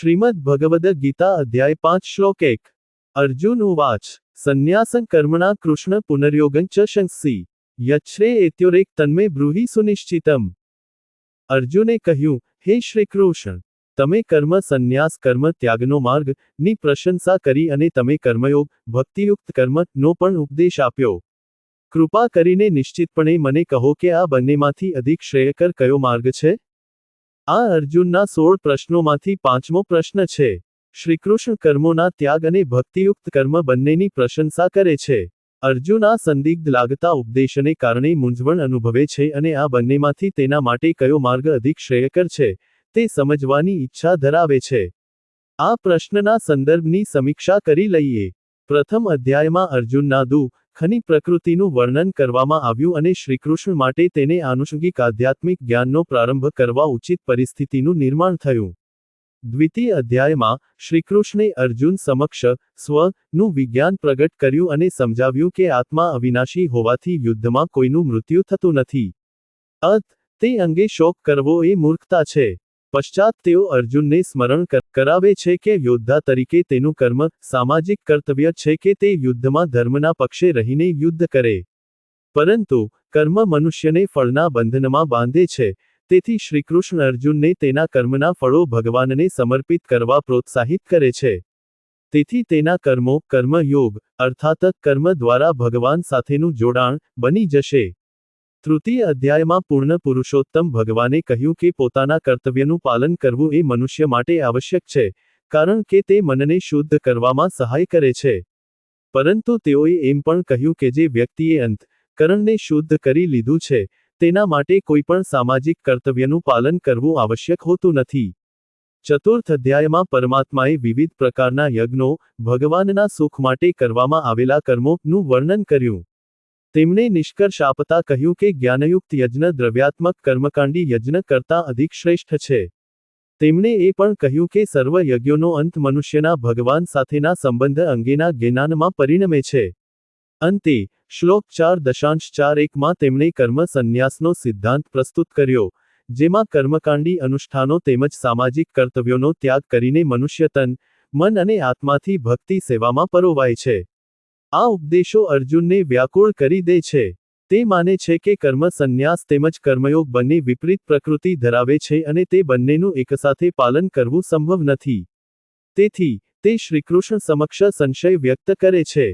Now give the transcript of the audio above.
શ્રીમદ ભગવદ ગીતા અધ્યાય પાંચ શ્લોક એક. અર્જુન ઉવાચ સંન્યાસં કર્મણા કૃષ્ણ પુનર્યોગં ચ શંસી, યચ્છ્રે એત્યોરેક તન્મે બ્રૂહિ સુનિશ્ચિતમ. અર્જુને કહ્યું, હે શ્રી કૃષ્ણ તમે કર્મ સંન્યાસ કર્મ ત્યાગનો માર્ગની પ્રશંસા કરી અને તમે કર્મયોગ, ભક્તિયુક્ત કર્મ નો પણ ઉપદેશ આપ્યો. કૃપા કરીને નિશ્ચિતપણે મને કહો કે આ બંનેમાંથી અધિક શ્રેયકર કયો માર્ગ છે? આ અર્જુનના સોળ પ્રશ્નોમાંથી પાંચમો પ્રશ્ન છે, શ્રીકૃષ્ણ કર્મોના ત્યાગ અને ભક્તિયુક્ત કર્મ બંનેની પ્રશંસા કરે છે. અર્જુન આ સંદિગ્ધ લાગતા ઉપદેશને કારણે મૂંઝવણ અનુભવે છે અને આ બંનેમાંથી તેના માટે કયો માર્ગ અધિક શ્રેયકર છે, તે સમજવાની ઈચ્છા ધરાવે છે. આ પ્રશ્નના સંદર્ભની સમીક્ષા કરી લઈએ. પ્રથમ અધ્યાયમાં અર્જુનના દુઃખની પ્રકૃતિનું વર્ણન કરવામાં આવ્યું અને શ્રીકૃષ્ણ માટે તેને આનુષંગિક આધ્યાત્મિક જ્ઞાનનો પ્રારંભ કરવા ઉચિત પરિસ્થિતિનું નિર્માણ થયું. દ્વિતીય અધ્યાયમાં શ્રીકૃષ્ણે અર્જુન સમક્ષ સ્વનું વિજ્ઞાન પ્રગટ કર્યું અને સમજાવ્યું કે આત્મા અવિનાશી હોવાથી યુદ્ધમાં કોઈનું મૃત્યુ થતું નથી. અત તે અંગે શોક કરવો એ મૂર્ખતા છે. પશ્ચાત તેઓ અર્જુનને સ્મરણ કરાવે છે કે યોદ્ધા તરીકે તેનું કર્મ, સામાજિક કર્તવ્ય છે કે તે યુદ્ધમાં ધર્મના પક્ષે રહીને યુદ્ધ કરે. પરંતુ, કર્મ મનુષ્યને ફળના બંધનમાં બાંધે છે, તેથી શ્રીકૃષ્ણ અર્જુનને તેના કર્મના ફળો ભગવાનને સમર્પિત કરવા પ્રોત્સાહિત કરે છે. તેથી તેના કર્મો કર્મયોગ, અર્થાત કર્મ દ્વારા ભગવાન સાથેનું જોડાણ બની જશે. તૃતીય અધ્યાયમાં પૂર્ણ પુરુષોત્તમ ભગવાને કહ્યું કે પોતાના કર્તવ્યનું પાલન કરવું એ મનુષ્ય માટે આવશ્યક છે, કારણ કે તે મનને શુદ્ધ કરવામાં સહાય કરે છે. પરંતુ તેઓએ એમ પણ કહ્યું કે જે વ્યક્તિએ અંત કરણને શુદ્ધ કરી લીધું છે, તેના માટે કોઈ પણ સામાજિક કર્તવ્યનું પાલન કરવું આવશ્યક હોતું નથી. ચતુર્થ અધ્યાયમાં પરમાત્માએ વિવિધ પ્રકારના યજ્ઞો ભગવાનના સુખ માટે કરવામાં આવેલા કર્મોનું વર્ણન કર્યું. તેમણે નિષ્કર્ષ આપતા કહ્યું કે જ્ઞાનયુક્ત યજ્ઞ દ્રવ્યાત્મક કર્મકાંડી યજ્ઞ કરતાં અધિક શ્રેષ્ઠ છે. તેમણે એ પણ કહ્યું કે સર્વ યજ્ઞોનો અંત મનુષ્યના ભગવાન સાથેના સંબંધ અંગેના જ્ઞાનમાં પરિણમે છે. અંતે, શ્લોક ચાર દશાંશ ચાર એકમાં તેમણે કર્મ સંન્યાસનો સિદ્ધાંત પ્રસ્તુત કર્યો, જેમાં કર્મકાંડી અનુષ્ઠાનો તેમજ સામાજિક કર્તવ્યોનો ત્યાગ કરીને મનુષ્ય તન મન અને આત્માથી ભક્તિ સેવામાં પરોવાય છે. આ ઉપદેશો અર્જુનને વ્યાકુળ કરી દે છે. તે માને છે કે કર્મ સંન્યાસ તેમજ કર્મયોગ બંને વિપરીત પ્રકૃતિ ધરાવે છે અને તે બંનેનું એકસાથે પાલન કરવું સંભવ નથી. તેથી, તે શ્રીકૃષ્ણ સમક્ષ સંશય વ્યક્ત કરે છે.